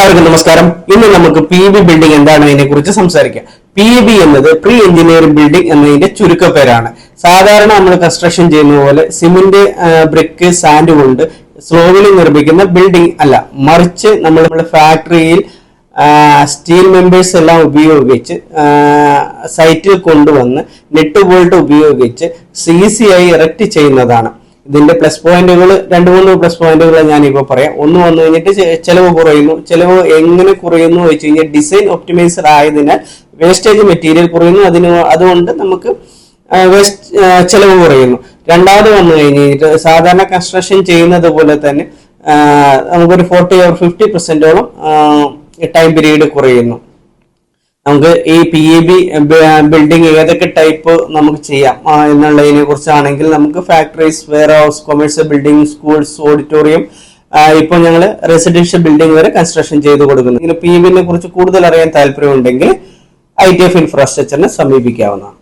എല്ലാവർക്കും നമസ്കാരം. ഇന്ന് നമുക്ക് പി ബി ബിൽഡിംഗ് എന്താണ് അതിനെ കുറിച്ച് സംസാരിക്കാം. പി ബി എന്നത് പ്രീ എഞ്ചിനീയറിംഗ് ബിൽഡിംഗ് എന്നതിന്റെ ചുരുക്കപ്പേരാണ്. സാധാരണ നമ്മൾ കൺസ്ട്രക്ഷൻ ചെയ്യുന്ന പോലെ സിമെന്റ് ബ്രിക്ക് സാൻഡ് കൊണ്ട് സ്ലോവിലി നിർമ്മിക്കുന്ന ബിൽഡിംഗ് അല്ല. മറിച്ച് നമ്മൾ നമ്മുടെ ഫാക്ടറിയിൽ സ്റ്റീൽ മെമ്പേഴ്സ് എല്ലാം ഉപയോഗിച്ച് സൈറ്റിൽ കൊണ്ടുവന്ന് നെറ്റ് ബോൾട്ട് ഉപയോഗിച്ച് സി സി ആയി ഇറക്റ്റ് ചെയ്യുന്നതാണ് ഇതിന്റെ പ്ലസ് പോയിന്റുകൾ രണ്ട് മൂന്ന് പ്ലസ് പോയിന്റുകൾ ഞാനിപ്പോ പറയാം. ഒന്ന് വന്നു കഴിഞ്ഞിട്ട് ചെലവ് കുറയുന്നു. ചെലവ് എങ്ങനെ കുറയുന്നു വെച്ച് കഴിഞ്ഞാൽ ഡിസൈൻ ഒപ്റ്റിമൈസർ ആയതിനാൽ വേസ്റ്റേജ് മെറ്റീരിയൽ കുറയുന്നു. അതിന് അതുകൊണ്ട് നമുക്ക് വേസ്റ്റ് ചെലവ് കുറയുന്നു. രണ്ടാമത് വന്നു കഴിഞ്ഞിട്ട് സാധാരണ കൺസ്ട്രക്ഷൻ ചെയ്യുന്നത് പോലെ തന്നെ നമുക്കൊരു ഫോർട്ടി ഓർ ഫിഫ്റ്റി പെർസെന്റോളം ടൈം പീരീഡ് കുറയുന്നു. നമുക്ക് ഈ പി എ ബി ബിൽഡിംഗ് ഏതൊക്കെ ടൈപ്പ് നമുക്ക് ചെയ്യാം. എന്നുള്ളതിനെ കുറിച്ചാണെങ്കിൽ നമുക്ക് factories warehouse commercial building schools auditorium ഇപ്പോൾ ഞങ്ങൾ റെസിഡൻഷ്യൽ ബിൽഡിംഗ് വരെ കൺസ്ട്രക്ഷൻ ചെയ്ത് കൊടുക്കുന്നു. ഇതിന് പി എ ബിനെ കുറിച്ച് കൂടുതൽ അറിയാൻ താല്പര്യമുണ്ടെങ്കിൽ ഐ ടി എഫ് ഇൻഫ്രാസ്ട്രക്ചറിനെ സമീപിക്കാവുന്നതാണ്.